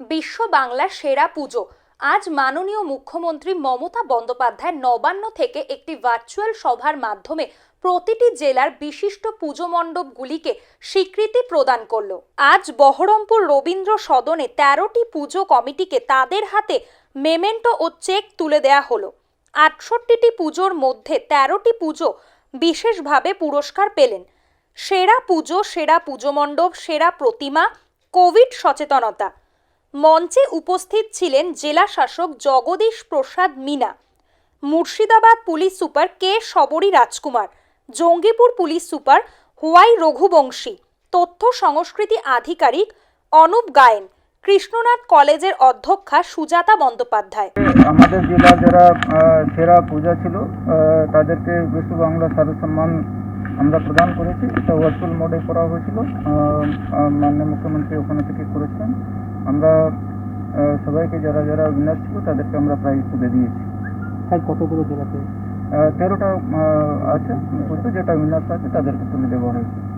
বিশ্ব বাংলা সেরা পুজো। আজ মাননীয় মুখ্যমন্ত্রী মমতা বন্দ্যোপাধ্যায় নবান্ন থেকে একটি ভার্চুয়াল সভার মাধ্যমে প্রতিটি জেলার বিশিষ্ট পুজো মণ্ডপগুলিকে স্বীকৃতি প্রদান করল। আজ বহরমপুর রবীন্দ্র সদনে তেরোটি পুজো কমিটিকে তাদের হাতে মেমেন্টো ও চেক তুলে দেয়া হলো। আটষট্টিটি পুজোর মধ্যে তেরোটি পুজো বিশেষভাবে পুরস্কার পেলেন। সেরা পুজো সেরা পুজো মণ্ডপ, সেরা প্রতিমা, কোভিড সচেতনতা। মঞ্চে উপস্থিত ছিলেন জেলা শাসক Jagdish Prasad Meena, Murshidabad police super K Sabari Rajkumar, Jangipur police super Y Raghuvanshi, তথ্য সংস্কৃতি আধিকারিক অনুপ গায়েন, কৃষ্ণনাথ কলেজের অধ্যক্ষা সুজাতা বন্দ্যোপাধ্যায়। আমাদের জেলার যারা সেরা পূজা ছিল তাদেরকে বিশ্ব বাংলা সারু সম্মান আমরা প্রদান করেছি। এটা ভার্চুয়াল মোডে করা হয়েছিল। মাননীয় মুখ্যমন্ত্রী ওখানে থেকে করেছেন আমরা সবাইকে যারা যারা উইনার ছিল তাদেরকে আমরা প্রাইজ তুলে দিয়েছি। স্যার কতগুলো জেলাতে? তেরোটা আছে যেটা উইনার্স আছে তাদেরকে তুলে দেওয়া হয়েছে।